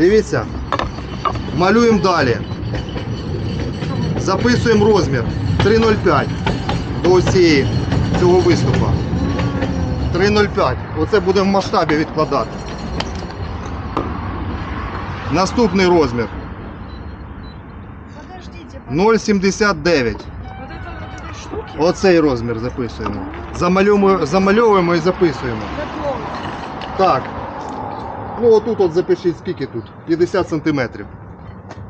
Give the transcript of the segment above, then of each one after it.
Дивіться. Малюємо далі. Записуємо розмір 3,05 до ось цієї цього виступу. 3,05. Оце будемо в масштабі відкладати. Наступний розмір 0,79. вот это вот этой штуки Оцей розмір записуємо. Замальовуємо, замальовуємо і записуємо. Так. Ну отут от запишіть скільки тут? 50 сантиметрів.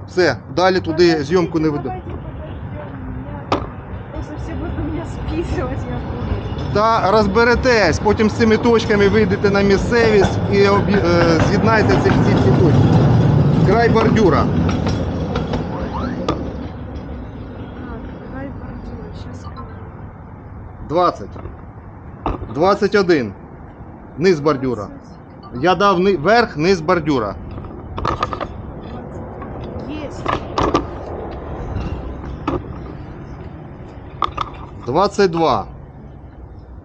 Все, далі туди зйомку не веду. Та розберетесь, потім з цими точками вийдете на місцевість і об'є- е, з'єднаєте ці всі ці точки. Край бордюра. Так, давай бордюр, сейчас 20. 21. Низ бордюра. Я дав верх, низ бордюра. Есть. 22.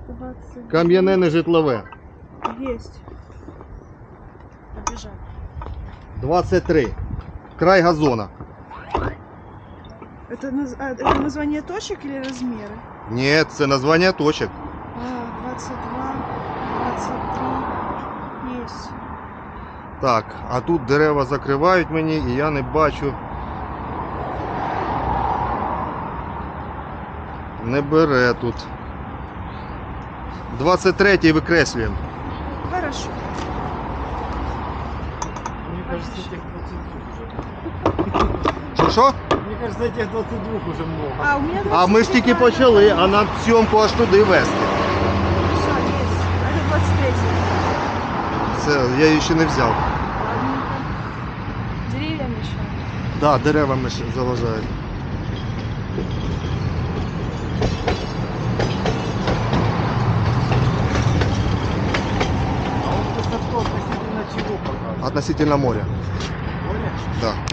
20. Кам'яне нежитлове. Есть. Побежали. 23. Край газона. Это, наз- а, это название точек или размеры? Ні, це названня точок. А, 22, 23. Есть. Так, а тут дерева закривають мені і я не бачу. Не бере тут. 23 викреслюємо. Хорошо. Мне кажется, этих 22 уже. Що що? Мне кажется, этих 22 уже много. А, у меня А ми ж тільки почали, а нам зйомку аж туди вести. Це я її ще не взяв. Деревья мешают. Так, да, деревами ще заважають. А относительно чего показывает? Относительно моря. Море? Да.